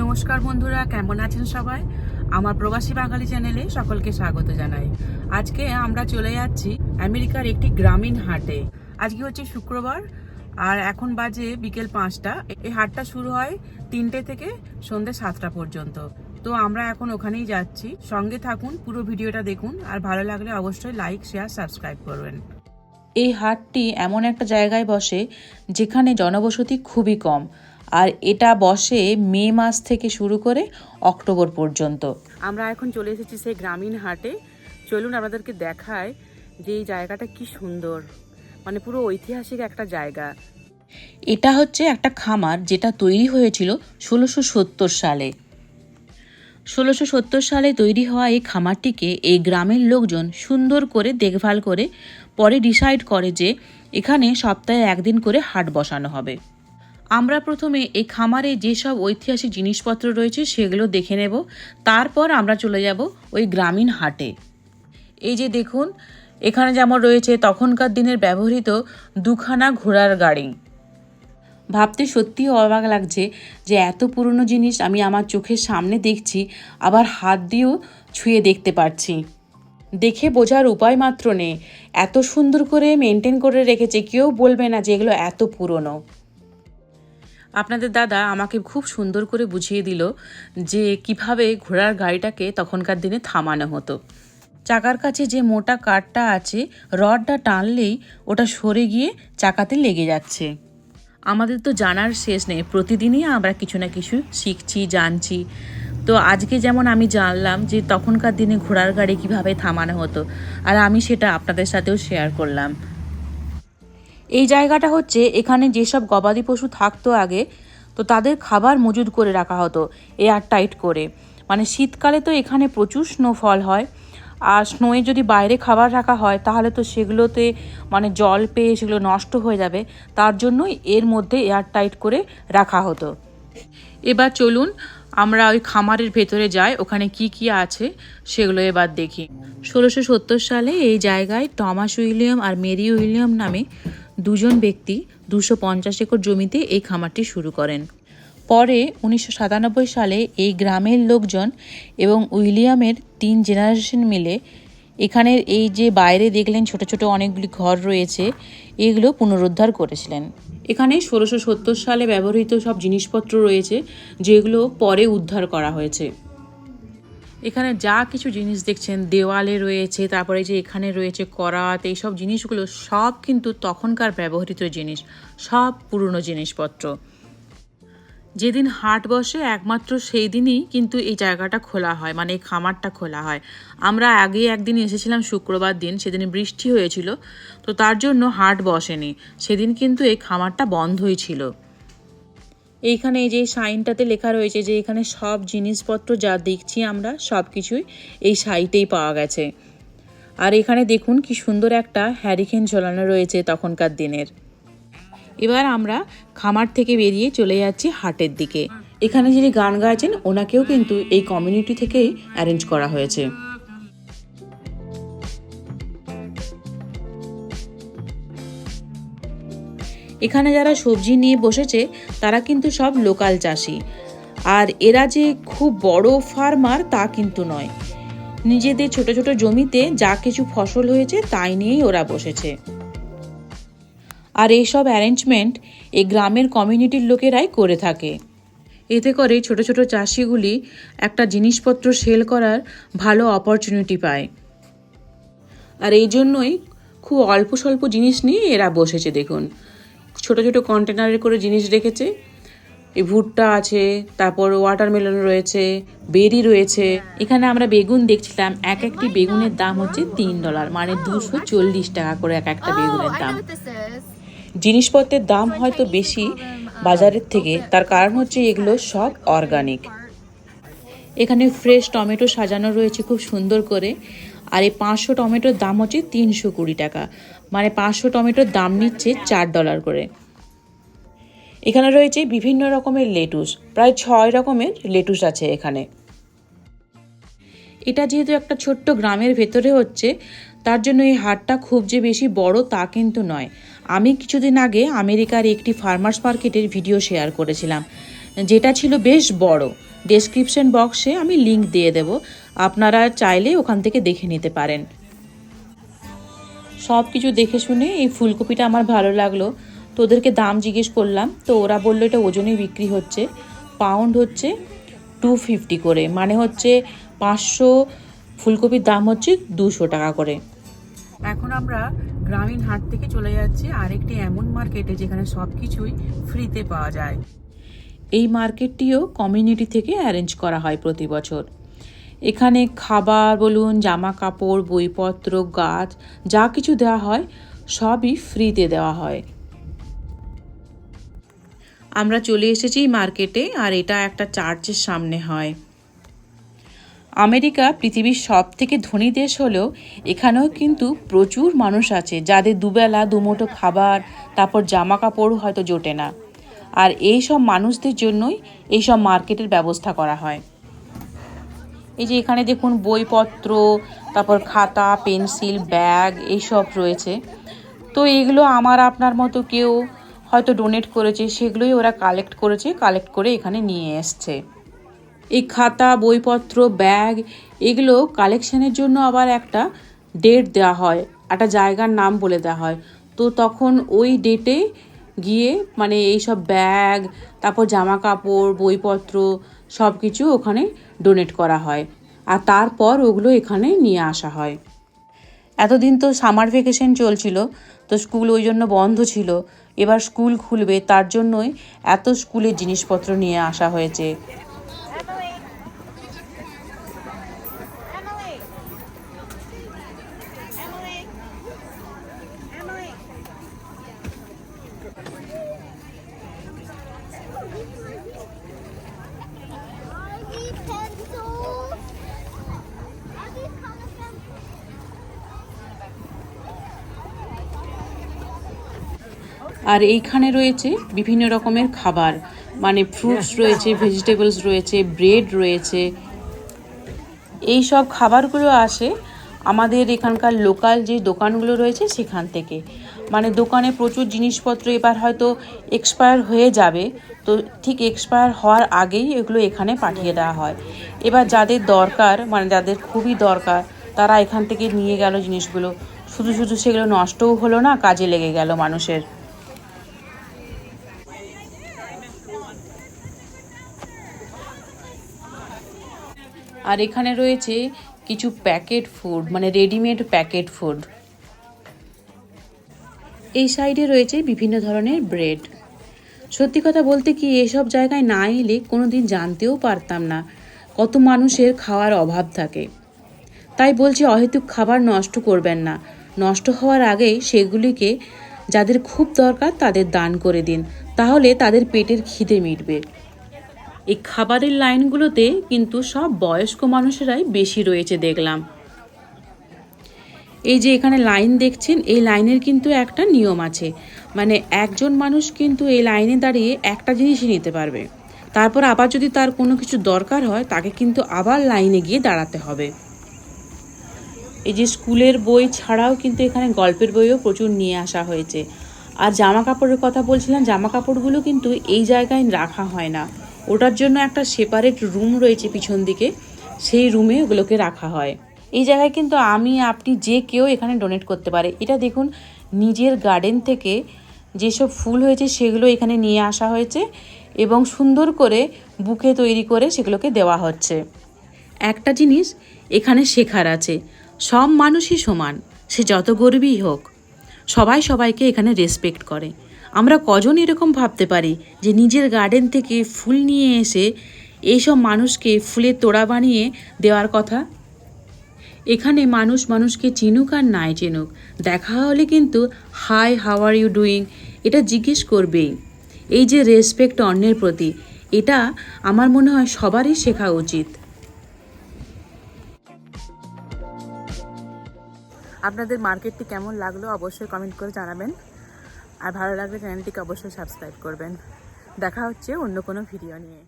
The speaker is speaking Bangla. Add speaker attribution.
Speaker 1: নমস্কার বন্ধুরা, কেমন আছেন সবাই? আমার প্রবাসী বাঙালি চ্যানেলে সকলকে স্বাগত জানাই। আজকে আমরা চলে যাচ্ছি আমেরিকার একটি গ্রামীণ হাটে। আজকে হচ্ছে শুক্রবার, আর এখন বাজে বিকেল পাঁচটা। এই হাটটা শুরু হয় তিনটে থেকে সন্ধ্যে সাতটা পর্যন্ত। তো আমরা এখন ওখানেই যাচ্ছি। সঙ্গে থাকুন, পুরো ভিডিওটা দেখুন, আর ভালো লাগলে অবশ্যই লাইক, শেয়ার, সাবস্ক্রাইব করবেন। এই হাটটি এমন একটা জায়গায় বসে যেখানে জনবসতি খুবই কম। আর এটা বসে মে মাস থেকে শুরু করে অক্টোবর পর্যন্ত। আমরা এখন চলে এসেছি সেই গ্রামীণ হাটে। চলুন আপনাদেরকে দেখায় যে এই জায়গাটা কি সুন্দর। মানে পুরো ঐতিহাসিক একটা জায়গা। এটা হচ্ছে একটা খামার যেটা তৈরি হয়েছিল ষোলোশো সত্তর সালে। ষোলোশো সত্তর সালে তৈরি হওয়া এই খামারটিকে এই গ্রামের লোকজন সুন্দর করে দেখভাল করে পরে ডিসাইড করে যে এখানে সপ্তাহে একদিন করে হাট বসানো হবে। আমরা প্রথমে এই খামারে যেসব ঐতিহাসিক জিনিসপত্র রয়েছে সেগুলো দেখে নেব। তারপর আমরা চলে যাব ওই গ্রামীণ হাটে। এই যে দেখুন, এখানে যেমন রয়েছে তখনকার দিনের ব্যবহৃত দুখানা ঘোড়ার গাড়ি। ভাবতে সত্যিই অবাক লাগছে যে এত পুরনো জিনিস আমি আমার চোখের সামনে দেখছি, আবার হাত দিয়েও ছুঁয়ে দেখতে পারছি। দেখে বোঝার উপায় মাত্র নেই। এত সুন্দর করে মেনটেন করে রেখেছে, কেউ বলবে না যে এগুলো এত পুরনো। আপনাদের দাদা আমাকে খুব সুন্দর করে বুঝিয়ে দিল যে কীভাবে ঘোড়ার গাড়িটাকে তখনকার দিনে থামানো হতো। চাকার কাছে যে মোটা কাঠটা আছে, রডটা টানলেই ওটা সরে গিয়ে চাকাতে লেগে যাচ্ছে। আমাদের তো জানার শেষ নেই, প্রতিদিনই আমরা কিছু না কিছু শিখছি, জানছি। তো আজকে যেমন আমি জানলাম যে তখনকার দিনে ঘোড়ার গাড়ি কীভাবে থামানো হতো, আর আমি সেটা আপনাদের সাথেও শেয়ার করলাম। এই জায়গাটা হচ্ছে এখানে যেসব গবাদি পশু থাকতো আগে, তো তাদের খাবার মজুদ করে রাখা হতো এয়ার টাইট করে। মানে শীতকালে তো এখানে প্রচুর স্নোফল হয়, আর স্নোয়ে যদি বাইরে খাবার রাখা হয়, তাহলে তো সেগুলোতে মানে জল পেয়ে সেগুলো নষ্ট হয়ে যাবে, তার জন্যই এর মধ্যে এয়ার টাইট করে রাখা হতো। এবার চলুন আমরা ওই খামারের ভেতরে যাই, ওখানে কি কি আছে সেগুলো এবার দেখি। ষোলোশো সত্তর সালে এই জায়গায় টমাস উইলিয়াম আর মেরি উইলিয়াম নামে দুজন ব্যক্তি দুশো পঞ্চাশ একর জমিতে এই খামারটি শুরু করেন। পরে উনিশশো সাতানব্বই সালে এই গ্রামের লোকজন এবং উইলিয়ামের তিন জেনারেশন মিলে এখানের এই যে বাইরে দেখলেন ছোট ছোট অনেকগুলি ঘর রয়েছে, এগুলো পুনরুদ্ধার করেছিলেন। এখানে ষোলোশো সত্তর সালে ব্যবহৃত সব জিনিসপত্র রয়েছে, যেগুলো পরে উদ্ধার করা হয়েছে। এখানে যা কিছু জিনিস দেখছেন, দেওয়ালে রয়েছে, তারপরে যে এখানে রয়েছে করাত এইসব জিনিসগুলো সব কিন্তু তখনকার ব্যবহৃত জিনিস, সব পুরনো জিনিসপত্র। যেদিন হাট বসে, একমাত্র সেই দিনই কিন্তু এই জায়গাটা খোলা হয় মানে এই খামারটা খোলা হয়। আমরা আগে একদিন এসেছিলাম, শুক্রবার দিন, সেদিন বৃষ্টি হয়েছিল, তো তার জন্য হাট বসেনি। সেদিন কিন্তু এই খামারটা বন্ধই ছিল। এইখানে এই যে সাইনটাতে লেখা রয়েছে যে এখানে সব জিনিসপত্র যা দেখছি আমরা, সব কিছুই এই সাইটেই পাওয়া গেছে। আর এখানে দেখুন কি সুন্দর একটা হ্যারিকেন ঝোলানো রয়েছে তখনকার দিনের। এবার আমরা খামার থেকে বেরিয়ে চলে যাচ্ছি হাটের দিকে। এখানে যিনি গান গাইছেন, ওনাকেও কিন্তু এই কমিউনিটি থেকেই অ্যারেঞ্জ করা হয়েছে। এখানে যারা সবজি নিয়ে বসেছে, তারা কিন্তু সব লোকাল চাষি। আর এরা যে খুব বড় ফার্মার তা কিন্তু নয়। নিজেদের ছোট ছোট জমিতে যা কিছু ফসল হয়েছে, তাই নিয়েই ওরা বসেছে। আর এইসব অ্যারেঞ্জমেন্ট এই গ্রামের কমিউনিটির লোকেরাই করে থাকে। এতে করে ছোট ছোট চাষিগুলি একটা জিনিসপত্র সেল করার ভালো অপরচুনিটি পায়। আর এই জন্যই খুব অল্প স্বল্প জিনিস নিয়ে এরা বসেছে দেখুন। ছোট ছোট কন্টেনারে করে জিনিস রেখেছে। এই ভুট্টা আছে তারপর ওয়াটারমেলন রয়েছে বেরি রয়েছে। এখানে আমরা বেগুন দেখছিলাম এক একটি বেগুনের দাম হচ্ছে তিন ডলার মানে দুশো চল্লিশ টাকা করে এক একটা বেগুনের
Speaker 2: Oh,
Speaker 1: দাম। জিনিসপত্রের দাম হয়তো বেশি বাজারের থেকে। তার কারণ হচ্ছে এগুলো সব অর্গানিক এখানে ফ্রেশ টমেটো সাজানো রয়েছে খুব সুন্দর করে। আর এই পাঁচশো টমেটোর দাম হচ্ছে তিনশো কুড়ি টাকা। মানে পাঁচশো টমেটোর দাম নিচ্ছে চার ডলার করে। এখানে রয়েছে বিভিন্ন রকমের লেটুস। প্রায় ছয় রকমের লেটুস আছে এখানে। এটা যেহেতু একটা ছোট্ট গ্রামের ভেতরে হচ্ছে, তার জন্য এই হাটটা খুব যে বেশি বড় তা কিন্তু নয়। আমি কিছুদিন আগে আমেরিকার একটি ফার্মার্স মার্কেটের ভিডিও শেয়ার করেছিলাম। যেটা ছিল বেশ বড়। ডেসক্রিপশন বক্সে আমি লিংক দিয়ে দেব। আপনারা চাইলে ওখান থেকে দেখে নিতে পারেন। সব কিছু দেখে শুনে এই ফুলকপিটা আমার ভালো লাগল। তো ওদেরকে দাম জিজ্ঞেস করলাম, তো ওরা বলল এটা ওজনে বিক্রি হচ্ছে। পাউন্ড হচ্ছে টু ফিফটি করে। মানে হচ্ছে পাঁচশো, ফুলকপির দাম হচ্ছে দুশো টাকা করে। এখন আমরা গ্রামীণ হাট থেকে চলে যাচ্ছি আরেকটি এমন মার্কেটে যেখানে সব কিছুই ফ্রিতে পাওয়া যায়। এই মার্কেটটিও কমিউনিটি থেকে অ্যারেঞ্জ করা হয় প্রতি বছর। এখানে খাবার বলুন জামা কাপড় বইপত্র, গাছ, যা কিছু দেওয়া হয়, সবই ফ্রিতে দেওয়া হয়। আমরা চলে এসেছি মার্কেটে, আর এটা একটা চার্চের সামনে হয়। আমেরিকা পৃথিবীর সব থেকে ধনী দেশ হলেও এখানেও কিন্তু প্রচুর মানুষ আছে যাদের দুবেলা, দুমুঠো খাবার, তারপর জামা কাপড় হয়তো জোটে না। আর এই সব মানুষদের জন্যই এই সব মার্কেটের ব্যবস্থা করা হয়। এই যে এখানে দেখুন বইপত্র, তারপর খাতা, পেন্সিল, ব্যাগ এইসব রয়েছে। তো এগুলো আমার, আপনার মতো কেউ হয়তো ডোনেট করেছে, সেগুলোই ওরা কালেক্ট করেছে কালেক্ট করে এখানে নিয়ে এসছে। এই খাতা, বইপত্র, ব্যাগ, এগুলো কালেকশানের জন্য আবার একটা ডেট দেওয়া হয়, একটা জায়গার নাম বলে দেওয়া হয়। তো তখন ওই ডেটে গিয়ে মানে এই সব ব্যাগ, তারপর জামা কাপড় বইপত্র সব কিছু ওখানে ডোনেট করা হয়। আর তারপর ওগুলো এখানে নিয়ে আসা হয়। এতদিন তো সামার ভেকেশন চলছিল, তো স্কুল ওই জন্য বন্ধ ছিল। এবার স্কুল খুলবে, তার জন্যই এত স্কুলের জিনিসপত্র নিয়ে আসা হয়েছে। আর এইখানে রয়েছে বিভিন্ন রকমের খাবার। মানে ফ্রুটস রয়েছে ভেজিটেবলস রয়েছে ব্রেড রয়েছে। এই সব খাবারগুলো আসে আমাদের এখানকার লোকাল যে দোকানগুলো রয়েছে সেখান থেকে। মানে দোকানে প্রচুর জিনিসপত্র এবার হয়তো এক্সপায়ার হয়ে যাবে। তো ঠিক এক্সপায়ার হওয়ার আগেই এগুলো এখানে পাঠিয়ে দেওয়া হয়। এবার যাদের দরকার মানে যাদের খুবই দরকার, তারা এখান থেকে নিয়ে গেল জিনিসগুলো। শুধু শুধু সেগুলো নষ্টও হলো না, কাজে লেগে গেল মানুষের। আর এখানে রয়েছে কিছু প্যাকেট ফুড মানে রেডিমেড প্যাকেট ফুড। এই সাইডে রয়েছে বিভিন্ন ধরনের ব্রেড। সত্যি কথা বলতে কি, এসব জায়গায় না এলে কোনো দিন জানতেও পারতাম না কত মানুষের খাওয়ার অভাব থাকে। তাই বলছি, অহেতুক খাবার নষ্ট করবেন না। নষ্ট হওয়ার আগেই সেগুলিকে, যাদের খুব দরকার তাদের দান করে দিন। তাহলে তাদের পেটের খিদে মিটবে। এই খাবারের লাইনগুলোতে কিন্তু সব বয়স্ক মানুষেরাই বেশি রয়েছে দেখলাম। এই যে এখানে লাইন দেখছেন, এই লাইনের কিন্তু একটা নিয়ম আছে। মানে একজন মানুষ কিন্তু এই লাইনে দাঁড়িয়ে একটা জিনিসই নিতে পারবে। তারপর আবার যদি তার কোনো কিছু দরকার হয়, তাকে কিন্তু আবার লাইনে গিয়ে দাঁড়াতে হবে। এই যে স্কুলের বই ছাড়াও কিন্তু এখানে গল্পের বইও প্রচুর নিয়ে আসা হয়েছে। আর জামা কাপড়ের কথা বলছিলাম জামা কাপড়গুলো কিন্তু এই জায়গায় রাখা হয় না। ওটার জন্য একটা সেপারেট রুম রয়েছে পিছন দিকে। সেই রুমে ওগুলোকে রাখা হয়। এই জায়গায় কিন্তু আমি, আপনি যে কেউ এখানে ডোনেট করতে পারে। এটা দেখুন, নিজের গার্ডেন থেকে যেসব ফুল হয়েছে সেগুলো এখানে নিয়ে আসা হয়েছে এবং সুন্দর করে বুকে তৈরি করে সেগুলোকে দেওয়া হচ্ছে। একটা জিনিস এখানে শেখার আছে, সব মানুষই সমান, সে যত গরিবই হোক, সবাই সবাইকে এখানে রেসপেক্ট করে। আমরা কজন এরকম ভাবতে পারি যে নিজের গার্ডেন থেকে ফুল নিয়ে এসে এইসব মানুষকে ফুলের তোড়া বানিয়ে দেওয়ার কথা? এখানে মানুষ মানুষকে চিনুক আর নাই চিনুক। দেখা হলে কিন্তু hi how are you doing এটা জিজ্ঞেস করবেই। এই যে রেসপেক্ট অন্যের প্রতি, এটা আমার মনে হয় সবারই শেখা উচিত। আপনাদের মার্কেটটি কেমন লাগল অবশ্যই কমেন্ট করে জানাবেন। আর ভালো লাগলে চ্যানেলটিকে অবশ্যই সাবস্ক্রাইব করবেন। দেখা হচ্ছে অন্য কোনো ভিডিও নিয়ে।